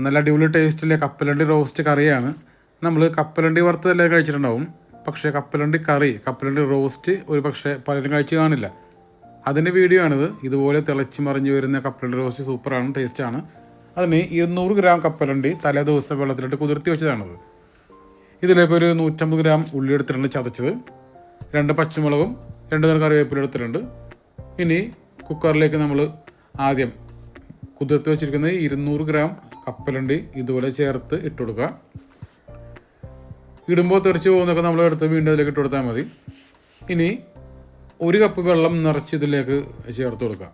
നല്ല അടിപൊളി ടേസ്റ്റിലെ കപ്പലണ്ടി റോസ്റ്റ് കറിയാണ്. നമ്മൾ കപ്പലണ്ടി വറുത്തതെല്ലാം കഴിച്ചിട്ടുണ്ടാവും. പക്ഷേ കപ്പലണ്ടി കറി കപ്പലണ്ടി റോസ്റ്റ് ഒരു പക്ഷേ പലരും കഴിച്ച് കാണില്ല. അതിന്റെ വീഡിയോ ആണിത്. ഇതുപോലെ തിളച്ച് മറിഞ്ഞ് വരുന്ന കപ്പലണ്ടി റോസ്റ്റ് സൂപ്പറാണ് ടേസ്റ്റാണ് അതിന് ഇരുന്നൂറ് ഗ്രാം കപ്പലണ്ടി തലേ ദിവസം വെള്ളത്തിലിട്ട് കുതിർത്തി വെച്ചതാണത്. ഇതിലേക്ക് ഒരു നൂറ്റമ്പത് ഗ്രാം ഉള്ളി എടുത്തിട്ടുണ്ട് ചതച്ചത്. രണ്ട് പച്ചമുളകും രണ്ട് നേരം കറിവേപ്പില എടുത്തിട്ടുണ്ട്. ഇനി കുക്കറിലേക്ക് നമ്മൾ ആദ്യം കുതിർത്ത് വെച്ചിരിക്കുന്നത് ഇരുന്നൂറ് ഗ്രാം കപ്പലണ്ടി ഇതുപോലെ ചേർത്ത് ഇട്ട് കൊടുക്കുക. ഇടുമ്പോൾ തെറിച്ച് പോകുന്നൊക്കെ നമ്മൾ എടുത്ത് വീണ്ടും അതിലേക്ക് ഇട്ട് കൊടുത്താൽ മതി. ഇനി ഒരു കപ്പ് വെള്ളം നിറച്ച് ഇതിലേക്ക് ചേർത്ത് കൊടുക്കുക.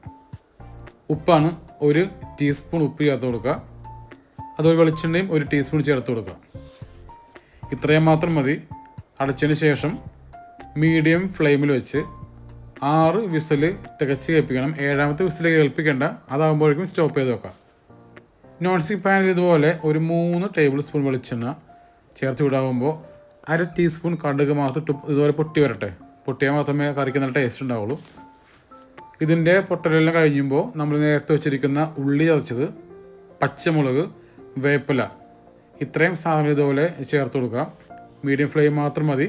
ഉപ്പാണ് ഒരു ടീസ്പൂൺ ഉപ്പ് ചേർത്ത് കൊടുക്കുക. അതുപോലെ വെളിച്ചെണ്ണയും ഒരു ടീസ്പൂൺ ചേർത്ത് കൊടുക്കുക. ഇത്രയും മാത്രം മതി. അടച്ചതിന് ശേഷം മീഡിയം ഫ്ലെയിമിൽ വെച്ച് ആറ് വിസിൽ തികച്ച് കേൾപ്പിക്കണം. ഏഴാമത്തെ വിസിൽ കേൾപ്പിക്കേണ്ട. അതാകുമ്പോഴേക്കും സ്റ്റോപ്പ് ചെയ്ത് വെക്കാം. നോൺ സ്റ്റിക് പാനിൽ ഇതുപോലെ ഒരു മൂന്ന് ടേബിൾ സ്പൂൺ വെളിച്ചെണ്ണ ചേർത്ത് വിടാകുമ്പോൾ അര ടീസ്പൂൺ കടുക് മാത്രം ഇതുപോലെ പൊട്ടി വരട്ടെ. പൊട്ടിയാൽ മാത്രമേ കറിക്ക് നല്ല ടേസ്റ്റ് ഉണ്ടാവുള്ളൂ. ഇതിന്റെ പൊട്ടലെല്ലാം കഴിയുമ്പോൾ നമ്മൾ നേരത്തെ വെച്ചിരിക്കുന്ന ഉള്ളി ചതച്ചത് പച്ചമുളക് വേപ്പില ഇത്രയും സാധനം ഇതുപോലെ ചേർത്ത് കൊടുക്കാം. മീഡിയം ഫ്ലെയിം മാത്രം മതി.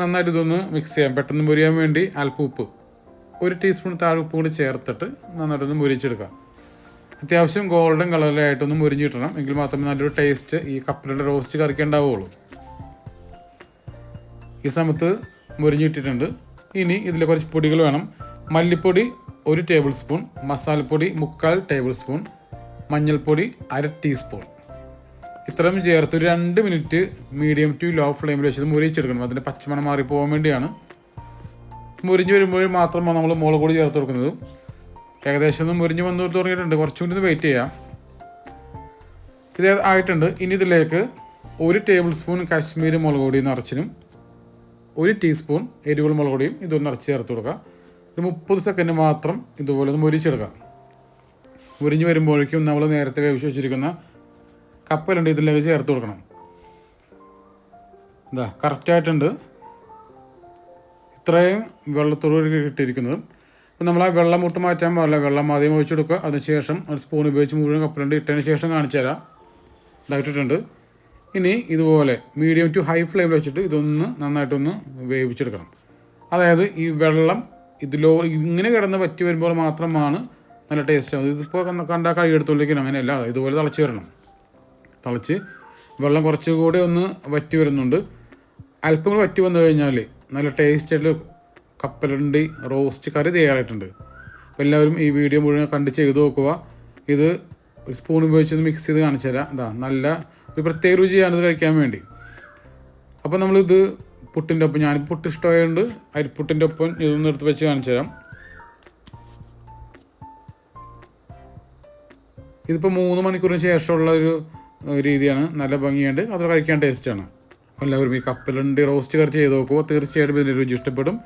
നന്നായിട്ട് ഇതൊന്ന് മിക്സ് ചെയ്യാം. പെട്ടെന്ന് മുരിയാൻ വേണ്ടി അല്പം ഉപ്പ്. ഒരു ടീസ്പൂൺ താഴെ ഉപ്പ് കൂടി ചേർത്തിട്ട് നന്നായിട്ടൊന്ന് മുരിച്ചെടുക്കാം. അത്യാവശ്യം ഗോൾഡൻ കളറിലായിട്ടൊന്നും മുരിഞ്ഞ് കിട്ടണം എങ്കിൽ മാത്രമേ നല്ലൊരു ടേസ്റ്റ് ഈ കപ്പലയുടെ റോസ്റ്റ് കറിക്ക് ഉണ്ടാവുകയുള്ളൂ ഈ സമയത്ത് മുരിഞ്ഞിട്ടിട്ടുണ്ട്. ഇനി ഇതിൽ കുറച്ച് പൊടികൾ വേണം. മല്ലിപ്പൊടി ഒരു ടേബിൾ സ്പൂൺ മസാലപ്പൊടി മുക്കാൽ ടേബിൾ സ്പൂൺ മഞ്ഞൾപ്പൊടി അര ടീസ്പൂൺ ഇത്രയും ചേർത്ത് ഒരു രണ്ട് മിനിറ്റ് മീഡിയം ടു ലോ ഫ്ലെയിമിൽ വെച്ചത് മുരിച്ചെടുക്കണം അതിന്റെ പച്ചമണം മാറിപ്പോകാൻ വേണ്ടിയാണ്. മുരിഞ്ഞ് വരുമ്പോൾ മാത്രമാണ് നമ്മൾ മുളക് കൂടി ചേർത്ത് കൊടുക്കുന്നത്. ഏകദേശം ഒന്ന് മുരിഞ്ഞ് വന്നു തുടങ്ങിയിട്ടുണ്ട്. കുറച്ചും കൂടി വെയിറ്റ് ചെയ്യാം. ഇത് ആയിട്ടുണ്ട്. ഇനി ഇതിലേക്ക് ഒരു ടേബിൾ സ്പൂൺ കാശ്മീർ മുളക് പൊടി നിറച്ചിനും ഒരു ടീസ്പൂൺ എരിവുൾ മുളക് പൊടിയും ഇതൊന്ന് നിറച്ച് ചേർത്ത് കൊടുക്കുക. ഒരു മുപ്പത് സെക്കൻഡ് മാത്രം ഇതുപോലെ ഒന്ന് മുരിച്ചെടുക്കുക. മുരിഞ്ഞ് വരുമ്പോഴേക്കും നമ്മൾ നേരത്തെ വേവിച്ച് വെച്ചിരിക്കുന്ന കപ്പലുണ്ട് ഇതിലേക്ക് ചേർത്ത് കൊടുക്കണം. ഇതാ കറക്റ്റായിട്ടുണ്ട് ഇത്രയും വെള്ളത്തോട് കിട്ടിയിരിക്കുന്നത് അപ്പോൾ നമ്മൾ ആ വെള്ളം മുട്ട് മാറ്റാൻ പാടില്ല. വെള്ളം ആദ്യം ഒഴിച്ചെടുക്കുക. അതിനുശേഷം ഒരു സ്പൂൺ ഉപയോഗിച്ച് മുഴുവൻ കപ്പലുണ്ട് ഇട്ടതിന് ശേഷം കാണിച്ചു തരാം. ഇതായിട്ടിട്ടുണ്ട് ഇനി ഇതുപോലെ മീഡിയം ടു ഹൈ ഫ്ലെയിമിൽ വെച്ചിട്ട് ഇതൊന്ന് നന്നായിട്ടൊന്ന് വേവിച്ചെടുക്കണം. അതായത് ഈ വെള്ളം ഇതിലോ ഇങ്ങനെ കിടന്ന് പറ്റി വരുമ്പോൾ മാത്രമാണ് നല്ല ടേസ്റ്റ് ആവുന്നത്. ഇതിപ്പോൾ കണ്ടാൽ കൈ എടുത്തോളിക്കണം അങ്ങനെയല്ല. ഇതുപോലെ തിളച്ച് വരണം. തിളച്ച് വെള്ളം കുറച്ചുകൂടി ഒന്ന് വറ്റി വരുന്നുണ്ട്. അല്പം വറ്റി വന്നു കഴിഞ്ഞാൽ നല്ല ടേസ്റ്റ് ആയിട്ട് കപ്പലണ്ടി റോസ്റ്റ് കറി തയ്യാറായിട്ടുണ്ട്. അപ്പോൾ എല്ലാവരും ഈ വീഡിയോ മുഴുവൻ കണ്ട് ചെയ്ത് നോക്കുക. ഇത് ഒരു സ്പൂൺ ഉപയോഗിച്ച് മിക്സ് ചെയ്ത് കാണിച്ചു തരാം. ഇതാ നല്ല ഒരു പ്രത്യേക രുചിയാണ് ഇത് കഴിക്കാൻ വേണ്ടി. അപ്പോൾ നമ്മളിത് പുട്ടിന്റെ ഒപ്പം ഞാൻ പുട്ട് ഇഷ്ടമായതുകൊണ്ട് അരിപ്പുട്ടിന്റെ ഒപ്പം ഇതൊന്ന് എടുത്ത് വെച്ച് കാണിച്ചു തരാം. ഇതിപ്പോൾ മൂന്ന് മണിക്കൂറിന് ശേഷമുള്ള ഒരു രീതിയാണ്. നല്ല ഭംഗിയുണ്ട്. അത് കഴിക്കാൻ ടേസ്റ്റാണ് എല്ലാവരും ഈ കപ്പലുണ്ട് റോസ്റ്റ് കറി ചെയ്ത് നോക്കുമ്പോൾ തീർച്ചയായിട്ടും ഇതിന്റെ രുചി ഇഷ്ടപ്പെടും.